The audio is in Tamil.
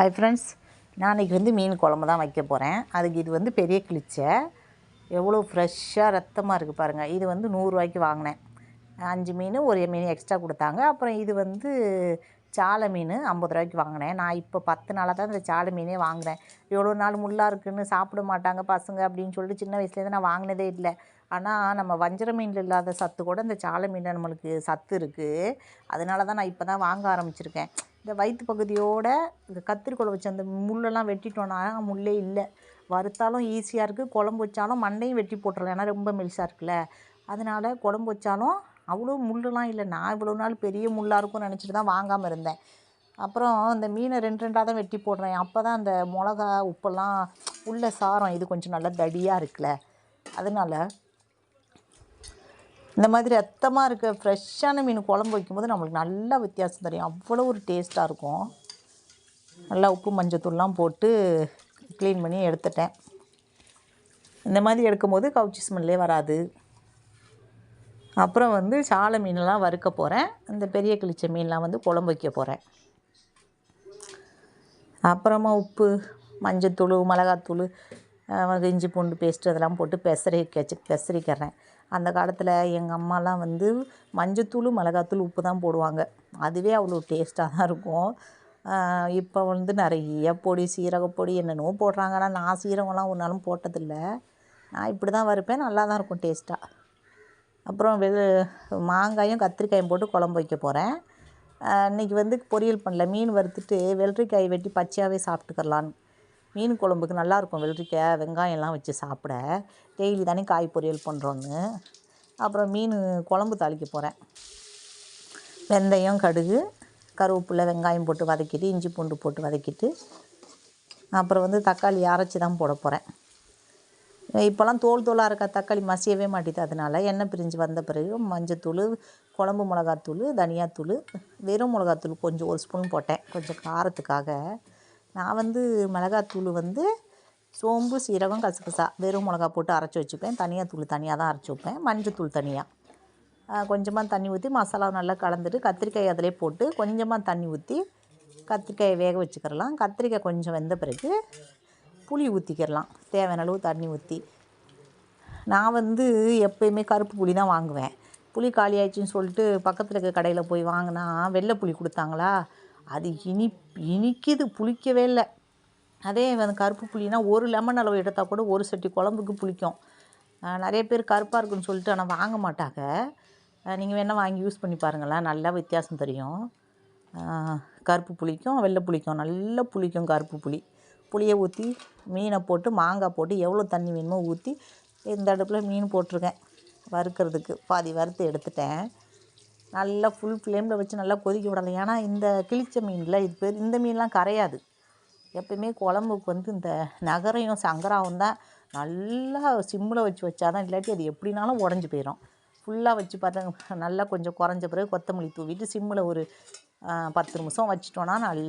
ஹாய் ஃப்ரெண்ட்ஸ் நான் வந்து மீன் குழம்பு தான் வைக்க போகிறேன் அதுக்கு இது வந்து பெரிய கிளிச்சை எவ்வளோ ஃப்ரெஷ்ஷாக ரத்தமாக இருக்குது பாருங்கள் இது வந்து நூறுரூவாய்க்கு வாங்கினேன். அஞ்சு மீன் ஒரு மீன் எக்ஸ்ட்ரா கொடுத்தாங்க. அப்புறம் இது வந்து சாலை மீன் ஐம்பது ரூபாய்க்கு வாங்கினேன். நான் இப்போ பத்து நாளாக தான் இந்த சாலை மீனே வாங்குகிறேன் எவ்வளோ நாள் முள்ளாக இருக்குன்னு சாப்பிட மாட்டாங்க பசங்க அப்படின்னு சொல்லிட்டு சின்ன வயசுலேருந்து நான் வாங்கினதே இல்லை. ஆனால் நம்ம வஞ்சர மீனில் இல்லாத சத்து கூட இந்த சாலை மீனில் நம்மளுக்கு சத்து இருக்குது அதனால தான் நான் இப்போ தான் வாங்க ஆரம்பிச்சிருக்கேன். இந்த வயிற்று பகுதியோட இந்த கத்திரிக்கோலை வச்சு அந்த முள்ளெல்லாம் வெட்டிட்டோன்னா முள்ளே இல்லை. வறுத்தாலும் ஈஸியாக இருக்குது குழம்பு வச்சாலும் மண்டையும் வெட்டி போட்டுடலாம் ஏன்னா ரொம்ப மெலிசாக இருக்குல்ல. அதனால் குழம்பு வச்சாலும் அவ்வளோ முள்ளெலாம் இல்லை. நான் இவ்வளோ நாள் பெரிய முள்ளாக இருக்கும்னு நினச்சிட்டு தான் வாங்காமல் இருந்தேன். அப்புறம் இந்த மீனை ரெண்டு ரெண்டாக தான் வெட்டி போடுறேன். அப்போ தான் அந்த மிளகா உப்பெல்லாம் உள்ள சாரம் இது கொஞ்சம் நல்லா தடியாக இருக்குல்ல. அதனால் இந்த மாதிரி ரத்தமாக இருக்க ஃப்ரெஷ்ஷான மீன் குழம்பு வைக்கும்போது நம்மளுக்கு நல்லா வித்தியாசம் தெரியும். அவ்வளோ ஒரு டேஸ்ட்டாக இருக்கும். நல்லா உப்பு மஞ்சத்தூள்லாம் போட்டு க்ளீன் பண்ணி எடுத்துட்டேன். இந்த மாதிரி எடுக்கும்போது கவுச்சி ஸ்மெல்லே வராது. அப்புறம் வந்து சாலை மீனெல்லாம் வறுக்க போகிறேன் இந்த பெரிய கிழிச்ச மீன்லாம் வந்து குழம்பு வைக்க போகிறேன் அப்புறமா உப்பு மஞ்சத்தூள் மிளகாத்தூள் இஞ்சி பூண்டு பேஸ்ட்டு அதெல்லாம் போட்டு பெசரிக்க பெசரிக்கிறேன். அந்த காலத்தில் எங்கள் அம்மாலாம் வந்து மஞ்சத்தூள் மிளகாத்தூள் உப்பு தான் போடுவாங்க. அதுவே அவ்வளோ டேஸ்ட்டாக தான் இருக்கும். இப்போ வந்து நிறைய பொடி சீரகப்பொடி என்னென்னவோ போடுறாங்க. ஆனால் நான் சீரகம்லாம் ஒரு நாளும் போட்டதில்ல. நான் இப்படி தான் வறுப்பேன். நல்லா தான் இருக்கும் டேஸ்ட்டாக அப்புறம் வெ மாங்காயும் கத்திரிக்காயும் போட்டு குழம்பு வைக்க போகிறேன் இன்றைக்கி வந்து பொரியல் பண்ணல. மீன் வறுத்துட்டு வெள்ளரிக்காய் வெட்டி பச்சையாகவே சாப்பிட்டுக்கலான்னு மீன் குழம்புக்கு நல்லாயிருக்கும். வெள்ளரிக்காய் வெங்காயம்லாம் வச்சு சாப்பிட. டெய்லி தானே காய் பொரியல் பண்ணுறோன்னு அப்புறம் மீன் குழம்பு தாளிக்க போகிறேன் வெந்தயம் கடுகு கருவேப்பிலை வெங்காயம் போட்டு வதக்கிட்டு இஞ்சி பூண்டு போட்டு வதக்கிட்டு அப்புறம் வந்து தக்காளி அரைச்சி தான் போட போகிறேன் இப்போல்லாம் தோல் தோலாக இருக்க தக்காளி மசியவே மாட்டேது அதனால் எண்ணெய் பிரிஞ்சு வந்த பிறகு மஞ்சத்தூள் குழம்பு மிளகாத்தூள் தனியாத்தூள் வெறும் மிளகாத்தூள் கொஞ்சம் ஒரு ஸ்பூன் போட்டேன். கொஞ்சம் காரத்துக்காக. நான் வந்து மிளகாத்தூள் வந்து சோம்பு சீரகம் கசகசா வெறும் மிளகா போட்டு அரைச்சி வச்சுப்பேன். தனியாக தூள் தனியாக தான் அரைச்சி வைப்பேன். மஞ்சத்தூள் தனியாக கொஞ்சமாக தண்ணி ஊற்றி மசாலா நல்லா கலந்துட்டு கத்திரிக்காய் அதிலே போட்டு கொஞ்சமாக தண்ணி ஊற்றி கத்திரிக்காயை வேக வச்சுக்கிறலாம் கத்திரிக்காய் கொஞ்சம் வெந்த பிறகு புளி ஊற்றிக்கிறலாம் தேவையான அளவு தண்ணி ஊற்றி நான் வந்து எப்பயுமே கருப்பு புளி தான் வாங்குவேன். புளி காலி ஆயிடுச்சுன்னு சொல்லிட்டு பக்கத்தில் இருக்க கடையில் போய் வாங்கினா வெள்ளை புளி கொடுத்தாங்களா? அது இனி இனிக்குது புளிக்கவே இல்லை. அதே வந்து கருப்பு புளினா ஒரு லெமன் அளவு எடுத்தால் கூட ஒரு சட்டி குழம்புக்கு புளிக்கும். நிறைய பேர் கருப்பாக இருக்குன்னு சொல்லிட்டு ஆனால் வாங்க மாட்டாங்க. நீங்கள் வேணால் வாங்கி யூஸ் பண்ணி பாருங்களேன். நல்லா வித்தியாசம் தெரியும். கருப்பு புளிக்கும் வெள்ளை புளிக்கும். நல்லா புளிக்கும் கருப்பு புளி. புளியை ஊற்றி மீனை போட்டு மாங்காய் போட்டு எவ்வளோ தண்ணி வேணுமோ ஊற்றி இந்த அடுப்பில் மீன் போட்டிருக்கேன். வறுக்கிறதுக்கு. பாதி வறுத்து எடுத்துட்டேன். நல்லா ஃபுல் ஃப்ளேமில் வச்சு நல்லா கொதிக்க விடலாம். ஏன்னா இந்த கிழிச்ச மீனில் இது பேர் இந்த மீன்லாம் கரையாது. எப்பயுமே குழம்புக்கு வந்து இந்த நகரையும் சங்கராவும் தான் நல்லா சிம்மில் வச்சு வச்சாதான் இல்லாட்டி அது எப்படினாலும் உடஞ்சி போயிடும் ஃபுல்லாக வச்சு பார்த்தா நல்லா கொஞ்சம் குறைஞ்ச பிறகு கொத்தமல்லி தூவிட்டு சிம்மில் ஒரு பத்து நிமிஷம் வச்சிட்டோன்னா நல்லா